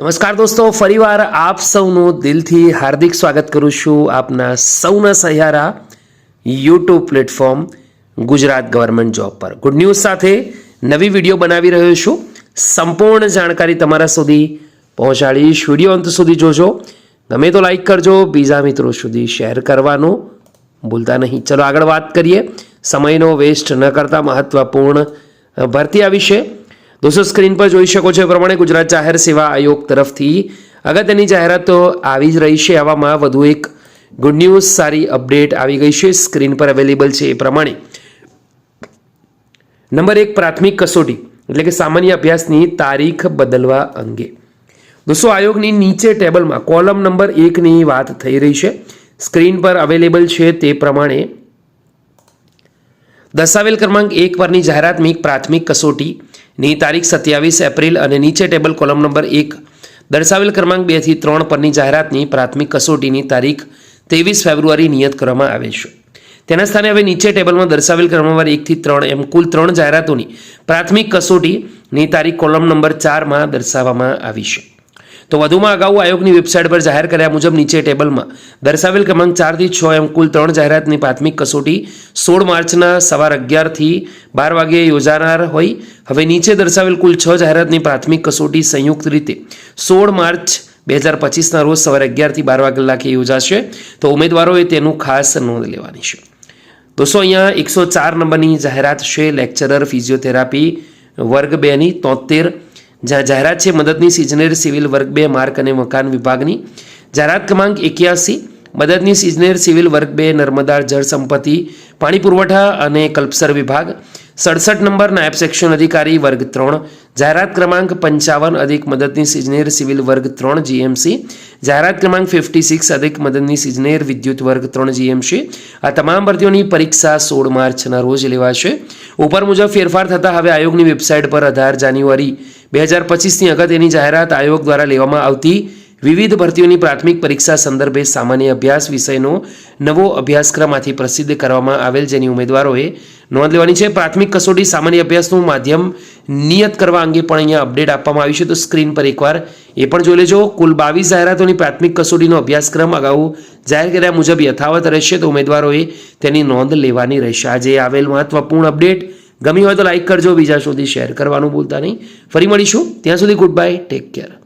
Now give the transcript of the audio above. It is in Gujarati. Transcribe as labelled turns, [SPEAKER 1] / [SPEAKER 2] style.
[SPEAKER 1] નમસ્કાર દોસ્તો, ફરીવાર આપ સૌનું દિલથી હાર્દિક સ્વાગત કરું છું આપના સૌના સહિયારા YouTube platform Gujarat government job પર. ગુડ ન્યૂઝ સાથે નવી વીડિયો બનાવી રહ્યો છું. સંપૂર્ણ જાણકારી તમારા સુધી પહોંચાડીશ વીડિયો અંત સુધી જોજો. ગમે તો લાઈક કરજો, બીજા મિત્રો સુધી શેર કરવાનું ભૂલતા નહીં. ચલો આગળ વાત કરીએ. સમયનો વેસ્ટ ન કરતા મહત્વપૂર્ણ ભરતી આ વિશે. દોસ્તો સ્ક્રીન પર જોઈ શકો છો એ પ્રમાણે ગુજરાત જાહેર સેવા આયોગ તરફથી. અગત્યની જાહેરાતો આવી જ રહી છે, આવામાં વધુ એક ગુડ ન્યૂઝ સારી અપડેટ આવી ગઈ છે સ્ક્રીન પર અવેલેબલ છે એ પ્રમાણે. નંબર એક, પ્રાથમિક કસોટી, એટલે કે સામાન્ય અભ્યાસની તારીખ બદલવા અંગે. દોસ્તો, આયોગની નીચે ટેબલમાં કોલમ નંબર એકની વાત થઈ રહી છે. સ્ક્રીન પર અવેલેબલ છે તે પ્રમાણે. દસાવેલ ક્રમાંક એક પરની જાહેરાતની પ્રાથમિક કસોટીની તારીખ સત્યાવીસ એપ્રિલ અને નીચે ટેબલ કોલમ નંબર એક દર્શાવેલ ક્રમાંક બેથી ત્રણ પરની જાહેરાતની પ્રાથમિક કસોટીની તારીખ ત્રેવીસ ફેબ્રુઆરી નિયત કરવામાં આવે છે. તેના સ્થાને હવે નીચે ટેબલમાં દર્શાવેલ ક્રમવાર એકથી ત્રણ એમ કુલ ત્રણ જાહેરાતોની પ્રાથમિક કસોટીની તારીખ કોલમ નંબર ચારમાં દર્શાવવામાં આવી છે. તો વધુમાં અગાઉ આયોગની વેબસાઇટ પર જાહેર કર્યા મુજબ નીચે ટેબલમાં દર્શાવેલ ક્રમાંક ચારથી છ એમ કુલ ત્રણ જાહેરાતની પ્રાથમિક કસોટી સોળ માર્ચના સવાર અગિયારથી બાર વાગ્યે યોજાનાર હોય. હવે નીચે દર્શાવેલ કુલ છ જાહેરાતની પ્રાથમિક કસોટી સંયુક્ત રીતે સોળ માર્ચ બે હજાર પચીસના રોજ સવારે અગિયારથી બાર વાગ્યા કલાકે યોજાશે. તો ઉમેદવારોએ તેનું ખાસ નોંધ લેવાની છે. દોસ્તો, અહીંયા એકસો ચાર નંબરની જાહેરાત છે. લેક્ચરર, ફિઝિયોથેરાપી, વર્ગ બેની તોતેર જ્યાં જાહેરાત છે, મદદનીશ, ઇજનેર, સિવિલ વર્ગ બે માર્ક અને મકાન વિભાગની. જાહેરાત ક્રમાંક એક્યાસી મદદનીશ ઇજનેર સિવિલ વર્ગ બે નર્મદા જળ સંપત્તિ, પાણી પુરવઠા અને કલ્પસર વિભાગ. સડસઠ નંબર નાયબ સેક્શન અધિકારી વર્ગ ત્રણ. જાહેરાત ક્રમાંક પંચાવન અધિક મદદનીશ ઇજનેર સિવિલ વર્ગ ત્રણ જીએમસી. જાહેરાત ક્રમાંક ફિફ્ટી સિક્સ અધિક મદદનીશ ઇજનેર વિદ્યુત વર્ગ ત્રણ જીએમસી. આ તમામ ભરતીઓની પરીક્ષા સોળ માર્ચના રોજ લેવાશે. ઉપર મુજબ ફેરફાર થતાં હવે આયોગની વેબસાઇટ પર અઢાર જાન્યુઆરી બે હજાર પચીસની અગત્યની જાહેરાત આયોગ દ્વારા લેવામાં આવતી વિવિધ ભરતીઓની પ્રાથમિક પરીક્ષા સંદર્ભે સામાન્ય અભ્યાસ વિષયનો નવો અભ્યાસક્રમમાંથી પ્રસિદ્ધ કરવામાં આવેલ જેની ઉમેદવારોએ નોંધ લેવાની છે. પ્રાથમિક કસોટી સામાન્ય અભ્યાસનું માધ્યમ નિયત કરવા અંગે પણ અહીંયા અપડેટ આપવામાં આવ્યું છે. તો સ્ક્રીન પર એકવાર એ પણ જોઈ લેજો. કુલ બાવીસ જાહેરાતોની પ્રાથમિક કસોટીનો અભ્યાસક્રમ અગાઉ જાહેર કર્યા મુજબ યથાવત રહેશે. તો ઉમેદવારોએ તેની નોંધ લેવાની રહેશે. આજે આવેલ મહત્વપૂર્ણ અપડેટ. ગમી હોય તો લાઇક કરજો. બીજા સુધી શેર કરવાનું ભૂલતા નહીં. ફરી મળીશું. ત્યાં સુધી ગુડ બાય ટેક કેર.